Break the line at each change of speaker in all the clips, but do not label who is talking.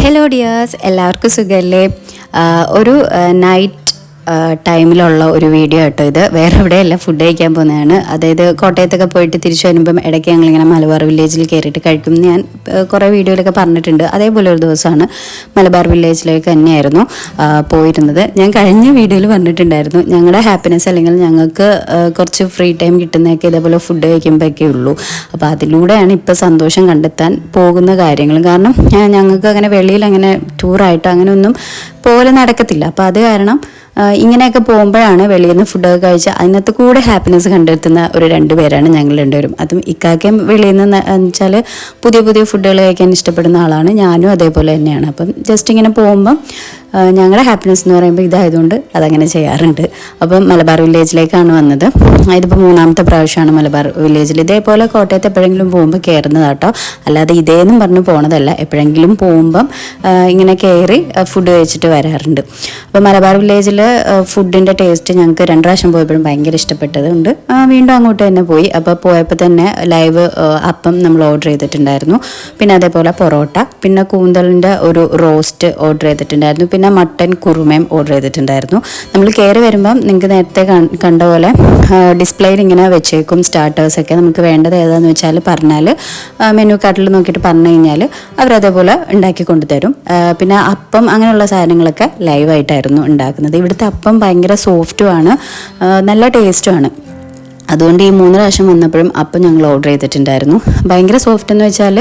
Hello dears എല്ലാവർക്കും സുഖമല്ലേ ഒരു നൈറ്റ് ടൈമിലുള്ള ഒരു വീഡിയോ കേട്ടോ ഇത്. വേറെ എവിടെയല്ല ഫുഡ് കഴിക്കാൻ പോകുന്നതാണ്. അതായത് കോട്ടയത്തൊക്കെ പോയിട്ട് തിരിച്ചു വരുമ്പം ഇടയ്ക്ക് ഞങ്ങളിങ്ങനെ മലബാർ വില്ലേജിൽ കയറിയിട്ട് കഴിക്കും ഞാൻ കുറേ വീഡിയോയിലൊക്കെ പറഞ്ഞിട്ടുണ്ട്. അതേപോലെ ഒരു ദിവസമാണ് മലബാർ വില്ലേജിലേക്ക് തന്നെയായിരുന്നു പോയിരുന്നത്. ഞാൻ കഴിഞ്ഞ വീഡിയോയിൽ പറഞ്ഞിട്ടുണ്ടായിരുന്നു ഞങ്ങളുടെ ഹാപ്പിനെസ് അല്ലെങ്കിൽ ഞങ്ങൾക്ക് കുറച്ച് ഫ്രീ ടൈം കിട്ടുന്നതൊക്കെ ഇതേപോലെ ഫുഡ് കഴിക്കുമ്പോഴൊക്കെ ഉള്ളൂ. അപ്പോൾ അതിലൂടെയാണ് ഇപ്പോൾ സന്തോഷം കണ്ടെത്താൻ പോകുന്ന കാര്യങ്ങൾ. കാരണം ഞങ്ങൾക്ക് അങ്ങനെ വെളിയിൽ അങ്ങനെ ടൂറായിട്ടോ അങ്ങനെ ഒന്നും പോലെ നടക്കത്തില്ല. അപ്പോൾ അത് കാരണം ഇങ്ങനെയൊക്കെ പോകുമ്പോഴാണ് വെളിയിൽ നിന്ന് ഫുഡൊക്കെ കഴിച്ച് അതിനകത്ത് കൂടെ ഹാപ്പിനെസ് കണ്ടെത്തുന്ന ഒരു രണ്ട് പേരാണ് ഞങ്ങൾ രണ്ടുപേരും. അതും ഇക്കാക്കയും വെളിയിൽ നിന്ന് വെച്ചാൽ പുതിയ പുതിയ ഫുഡുകൾ കഴിക്കാൻ ഇഷ്ടപ്പെടുന്ന ആളാണ്. ഞാനും അതേപോലെ തന്നെയാണ്. അപ്പം ജസ്റ്റ് ഇങ്ങനെ പോകുമ്പം ഞങ്ങളുടെ ഹാപ്പിനെസ് എന്ന് പറയുമ്പോൾ ഇതായതുകൊണ്ട് അതങ്ങനെ ചെയ്യാറുണ്ട്. അപ്പം മലബാർ വില്ലേജിലേക്കാണ് വന്നത്. ഇതിപ്പോൾ മൂന്നാമത്തെ പ്രാവശ്യമാണ് മലബാർ വില്ലേജിൽ ഇതേപോലെ കോട്ടയത്ത് എപ്പോഴെങ്കിലും പോകുമ്പോൾ കയറുന്നത് കേട്ടോ അല്ലാതെ ഇതേന്നും പറഞ്ഞ് പോണതല്ല. എപ്പോഴെങ്കിലും പോകുമ്പം ഇങ്ങനെ കയറി ഫുഡ് കഴിച്ചിട്ട് വരാറുണ്ട്. അപ്പോൾ മലബാർ വില്ലേജിൽ ഫുഡിന്റെ ടേസ്റ്റ് ഞങ്ങൾക്ക് രണ്ട് പ്രാവശ്യം പോയപ്പോഴും ഭയങ്കര ഇഷ്ടപ്പെട്ടതുണ്ട് വീണ്ടും അങ്ങോട്ട് തന്നെ പോയി. അപ്പോൾ പോയപ്പോൾ തന്നെ ലൈവ് അപ്പം നമ്മൾ ഓർഡർ ചെയ്തിട്ടുണ്ടായിരുന്നു. പിന്നെ അതേപോലെ പൊറോട്ട പിന്നെ കൂന്തലിന്റെ ഒരു റോസ്റ്റ് ഓർഡർ ചെയ്തിട്ടുണ്ടായിരുന്നു. പിന്നെ മട്ടൻ കുറുമയും ഓർഡർ ചെയ്തിട്ടുണ്ടായിരുന്നു. നമ്മൾ കയറി വരുമ്പം നിങ്ങൾക്ക് നേരത്തെ കണ്ട പോലെ ഡിസ്പ്ലേയിൽ ഇങ്ങനെ വെച്ചേക്കും സ്റ്റാർട്ടേഴ്സൊക്കെ നമുക്ക് വേണ്ടത് ഏതാന്ന് വെച്ചാൽ പറഞ്ഞാൽ മെനു കാർഡിൽ നോക്കിയിട്ട് പറഞ്ഞു കഴിഞ്ഞാൽ അവരതേപോലെ ഉണ്ടാക്കി കൊണ്ടുതരും. പിന്നെ അപ്പം അങ്ങനെയുള്ള സാധനങ്ങളൊക്കെ ലൈവായിട്ടായിരുന്നു ഉണ്ടാക്കുന്നത്. ഇവിടുത്തെ അപ്പം ഭയങ്കര സോഫ്റ്റുമാണ് നല്ല ടേസ്റ്റുമാണ്. അതുകൊണ്ട് ഈ മൂന്ന് പ്രാവശ്യം വന്നപ്പോഴും അപ്പം ഞങ്ങൾ ഓർഡർ ചെയ്തിട്ടുണ്ടായിരുന്നു. ഭയങ്കര സോഫ്റ്റ് എന്ന് വെച്ചാൽ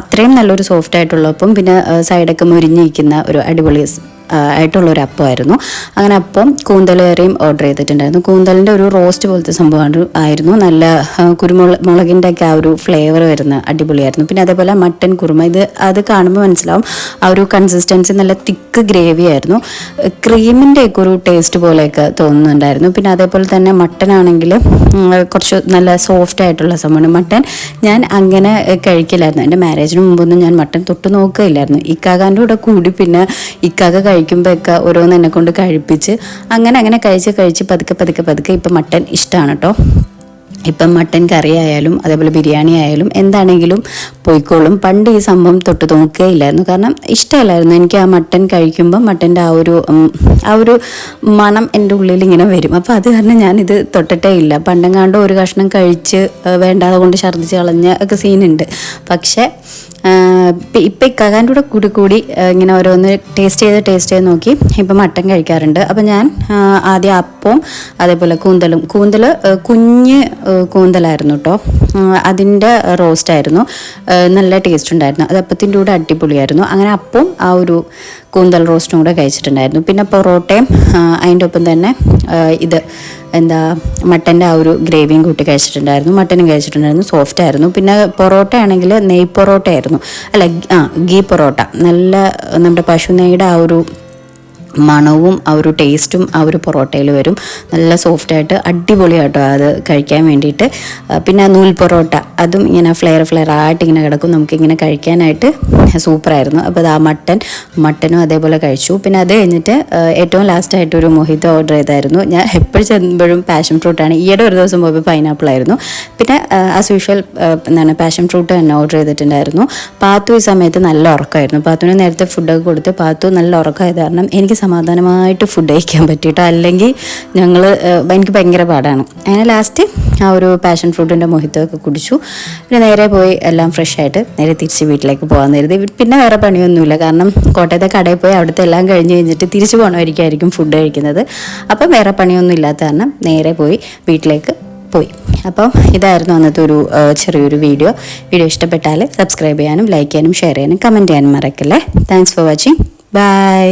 അത്രയും നല്ലൊരു സോഫ്റ്റ് ആയിട്ടുള്ള അപ്പം പിന്നെ സൈഡൊക്കെ മുരിഞ്ഞിരിക്കുന്ന ഒരു അടിപൊളി സ്- ആ, ആയിട്ടുള്ള ഒരു അപ്പമായിരുന്നു അങ്ങനെ അപ്പം കൂന്തലേറിയും ഓർഡർ ചെയ്തിട്ടുണ്ടായിരുന്നു. കൂന്തലിന്റെ ഒരു റോസ്റ്റ് പോലത്തെ സംഭവമാണ് ആയിരുന്നു. നല്ല കുരുമുളക് മുളകിന്റെ ഒക്കെ ആ ഒരു ഫ്ലേവർ വരുന്ന അടിപൊളിയായിരുന്നു. പിന്നെ അതേപോലെ മട്ടൻ കുറുമ ഇത് അത് കാണുമ്പോൾ മനസ്സിലാവും ആ ഒരു കൺസിസ്റ്റൻസി നല്ല തിക്ക് ഗ്രേവി ആയിരുന്നു. ക്രീമിന്റെ ഒക്കെ ഒരു ടേസ്റ്റ് പോലെയൊക്കെ തോന്നുന്നുണ്ടായിരുന്നു. പിന്നെ അതേപോലെ തന്നെ മട്ടൻ ആണെങ്കിൽ കുറച്ച് നല്ല സോഫ്റ്റ് ആയിട്ടുള്ള സംഭവമാണ്. മട്ടൻ ഞാൻ അങ്ങനെ കഴിക്കില്ലായിരുന്നു. എന്റെ മാരേജിന് മുമ്പൊന്നും ഞാൻ മട്ടൻ തൊട്ട് നോക്കുകയില്ലായിരുന്നു. ഇക്കാകാന്റെ കൂടെ കൂടി പിന്നെ ഇക്കാക കഴിക്കുമ്പോഴൊക്കെ ഓരോന്ന് എന്നെ കൊണ്ട് കഴിപ്പിച്ച് അങ്ങനെ അങ്ങനെ കഴിച്ച് കഴിച്ച് പതുക്കെ പതുക്കെ പതുക്കെ ഇപ്പം മട്ടൻ ഇഷ്ടമാണ് കേട്ടോ. ഇപ്പം മട്ടൻ കറി ആയാലും അതേപോലെ ബിരിയാണി ആയാലും എന്താണെങ്കിലും പോയിക്കോളും. പണ്ട് ഈ സംഭവം തൊട്ട് നോക്കുകയില്ലായിരുന്നു കാരണം ഇഷ്ടമല്ലായിരുന്നു എനിക്ക് ആ മട്ടൻ കഴിക്കുമ്പോൾ മട്ടന്റെ ആ ഒരു ആ ഒരു മണം എന്റെ ഉള്ളിൽ ഇങ്ങനെ വരും. അപ്പോൾ അത് കാരണം ഞാനിത് തൊട്ടിട്ടേ ഇല്ല. പണ്ടെങ്ങാണ്ട് ഒരു കഷ്ണം കഴിച്ച് വേണ്ടാതെ കൊണ്ട് ഛർദ്ദിച്ച് കളഞ്ഞ ഒക്കെ സീനുണ്ട് പക്ഷേ ഇപ്പം ഇക്കാകാന്റെ കൂടെ കൂടി കൂടി ഇങ്ങനെ ഓരോന്ന് ടേസ്റ്റ് ചെയ്ത് ടേസ്റ്റ് ചെയ്ത് നോക്കി. ഇപ്പം മട്ടൻ കഴിക്കാറുണ്ട്. അപ്പം ഞാൻ ആദ്യം അപ്പവും അതേപോലെ കൂന്തലും. കൂന്തൽ കുഞ്ഞ് കൂന്തലായിരുന്നു കേട്ടോ അതിന്റെ റോസ്റ്റായിരുന്നു നല്ല ടേസ്റ്റ് ഉണ്ടായിരുന്നു. അത് അപ്പത്തിന്റെ കൂടെ അടിപൊളിയായിരുന്നു. അങ്ങനെ അപ്പം ആ ഒരു കൂന്തൽ റോസ്റ്റും കൂടെ കഴിച്ചിട്ടുണ്ടായിരുന്നു. പിന്നെ പൊറോട്ടയും അതിന്റെ ഒപ്പം തന്നെ ഇത് എന്താ മട്ടന്റെ ആ ഒരു ഗ്രേവിയും കൂട്ടി കഴിച്ചിട്ടുണ്ടായിരുന്നു. മട്ടനും കഴിച്ചിട്ടുണ്ടായിരുന്നു. സോഫ്റ്റ് ആയിരുന്നു. പിന്നെ പൊറോട്ട ആണെങ്കിൽ നെയ് പൊറോട്ട ആയിരുന്നു അല്ല ആ ഗീ പൊറോട്ട. നല്ല നമ്മുടെ പശു നെയ്യുടെ ആ ഒരു മണവും ആ ഒരു ടേസ്റ്റും ആ ഒരു പൊറോട്ടയിൽ വരും. നല്ല സോഫ്റ്റായിട്ട് അടിപൊളിയാട്ടോ അത് കഴിക്കാൻ വേണ്ടിയിട്ട്. പിന്നെ നൂൽ പൊറോട്ട അതും ഇങ്ങനെ ഫ്ലെയർ ഫ്ലെയർ ആയിട്ട് ഇങ്ങനെ കിടക്കും. നമുക്കിങ്ങനെ കഴിക്കാനായിട്ട് സൂപ്പറായിരുന്നു. അപ്പോൾ അത് ആ മട്ടൻ മട്ടനും അതേപോലെ കഴിച്ചു. പിന്നെ അത് കഴിഞ്ഞിട്ട് ഏറ്റവും ലാസ്റ്റായിട്ട് ഒരു മൊഹിത ഓർഡർ ചെയ്തായിരുന്നു. ഞാൻ എപ്പോഴും ചെല്ലുമ്പോഴും പാഷൻ ഫ്രൂട്ടാണ് ഈയിടെ ഒരു ദിവസം പോയപ്പോൾ പൈനാപ്പിൾ ആയിരുന്നു. പിന്നെ ആസ് യൂഷ്വൽ എന്താണ് പാഷൻ ഫ്രൂട്ട് തന്നെ ഓർഡർ ചെയ്തിട്ടുണ്ടായിരുന്നു. പാത്തു ഈ സമയത്ത് നല്ല ഉറക്കമായിരുന്നു. പാത്തുവിന് നേരത്തെ ഫുഡൊക്കെ കൊടുത്ത് പാത്തു നല്ല ഉറക്കമായത് കാരണം എനിക്ക് സമാധാനമായിട്ട് ഫുഡ് കഴിക്കാൻ പറ്റിയിട്ടോ? അല്ലെങ്കിൽ ഞങ്ങൾ എനിക്ക് ഭയങ്കര പാടാണ്. അങ്ങനെ ലാസ്റ്റ് ആ ഒരു പാഷൻ ഫ്രൂട്ടിന്റെ മൊഹിത്തൊക്കെ കുടിച്ചു. പിന്നെ നേരെ പോയി എല്ലാം ഫ്രഷ് ആയിട്ട് നേരെ തിരിച്ച് വീട്ടിലേക്ക് പോകാൻ നേരത്തെ പിന്നെ വേറെ പണിയൊന്നുമില്ല. കാരണം കോട്ടയത്തെ കടയിൽ പോയി അവിടുത്തെ എല്ലാം കഴിഞ്ഞ് കഴിഞ്ഞിട്ട് തിരിച്ചു പോകണമായിരിക്കും ഫുഡ് കഴിക്കുന്നത്. അപ്പം വേറെ പണിയൊന്നും ഇല്ലാത്ത കാരണം നേരെ പോയി വീട്ടിലേക്ക് പോയി. അപ്പം ഇതായിരുന്നു അന്നത്തെ ഒരു ചെറിയൊരു വീഡിയോ. വീഡിയോ ഇഷ്ടപ്പെട്ടാൽ സബ്സ്ക്രൈബ് ചെയ്യാനും ലൈക്ക് ചെയ്യാനും ഷെയർ ചെയ്യാനും കമന്റ് ചെയ്യാനും മറക്കല്ലേ. Thanks for watching bye